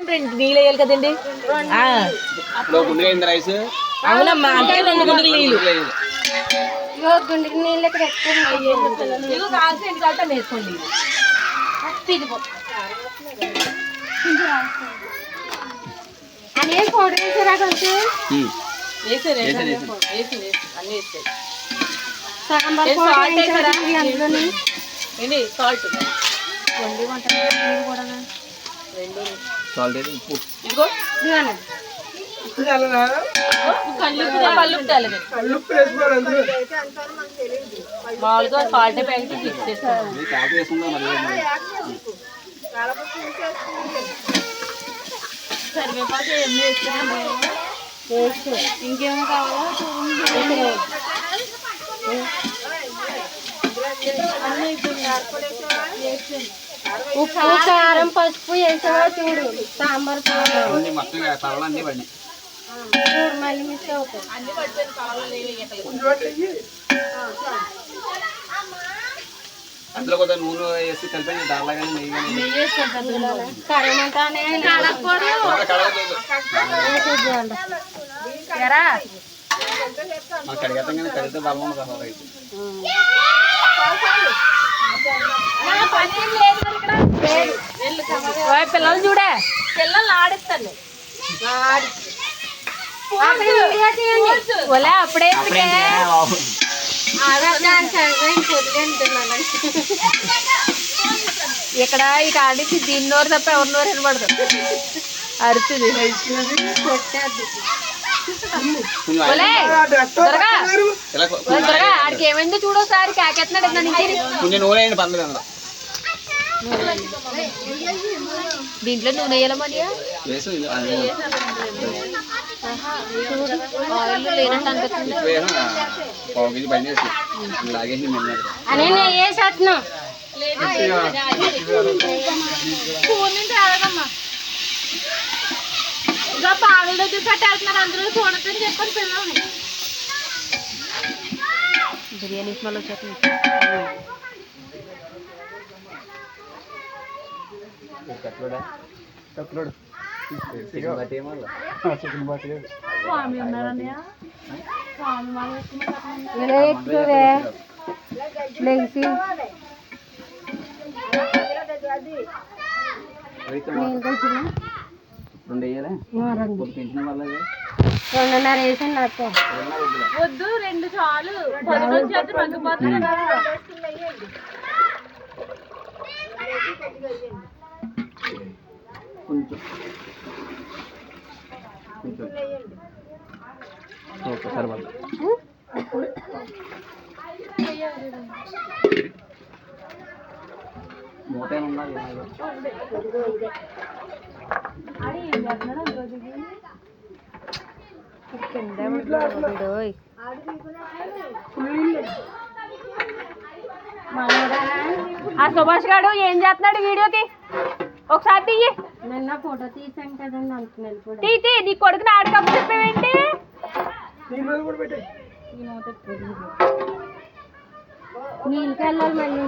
రెండు నీళ్ళు వేయాలి కదండి అవునమ్మా అంటే రెండు గుండెలు నీళ్ళు. ఇగో గుండెకి నీళ్ళు ఇక్కడ ఎక్కువ ఎండు కాలితే వేసుకోండి. వేసారా కొంచెం వేసారు వేసారు, అన్నీ వేసారు సాంబార్? అందులోని? సాల్ట్? వండి వంట నీళ్ళు కూడా సాల్ట్ ఉప్పు ఇదిగో. మామూలుగా సాల్ట్ ప్యాకెట్ వేసుకుందాం మరి కరివేపాకు వేస్తున్నాం వేస్ట్. ఇంకేమో కావాలా? చూడండి. ఉప్పు కారం పసుపు వేసావా చూడు. సాంబార్ చూడు మళ్ళీ మిస్ అవుతుంది. అందులో కొంత నూనె వేసి కలిపి నెయ్యి కానీ నెయ్యి. కరమంటానే కడిగేస్తాం కానీ కడిగితే బలం ఉండదు అసలు రైస్ ఓయ్ పిల్లలు చూడే. పిల్లలు ఆడిస్తాను. ఒలే అప్పుడే ఇక్కడ ఇక ఆడించి దీని నోరు తప్ప ఎవరి నోరు వినబడదు. త్వరగా ఆడికి ఏమైందో చూడోసారి కాకెత్తున్నాడు ఇక్కడ నుంచి కొంచెం నూనె వేయండి పర్లేదు అందులో దీంట్లో నూనె వేయాలమని వేసు ఇది అదే. ఆయిల్ లేనట్టు అనిపిస్తుంది. అనే వేసేస్తున్నాం. ఇంకా పావుల దగ్గర కట్టేస్తున్నారు. అందరూ చెప్పని పిల్లల్ని. బిర్యానీ స్మెల్ వచ్చేస్తుంది. కట్లోడా కట్లోడు చికెన్ బట్టి ఏమో చికెన్ బట్టి స్వామి ఉన్నారన్నయ్య. ఎక్కువే లెగిసి నీళ్ళు తెచ్చిన రెండు వేయాలి? రెండు. ఒక పెంచిన వాళ్ళది. రెండున్నర వేసాను నాకు. వద్దు రెండు చాలు. పది కొంచెం. కొంచెం. ఓకే సరిపడ మూట ఏమి ఉండాలి ఆ సుభాష్ గారు ఏం చేస్తున్నాడు వీడియోకి? ఒకసారి తీయి. నిన్న ఫోటో తీసాం కదండి అంటున్నాను కూడా. తీ తీ నీ కొడుకుని ఆడకప్పు చెప్పేవేంటి? నీళ్ళకి వెళ్ళాలి మళ్ళీ.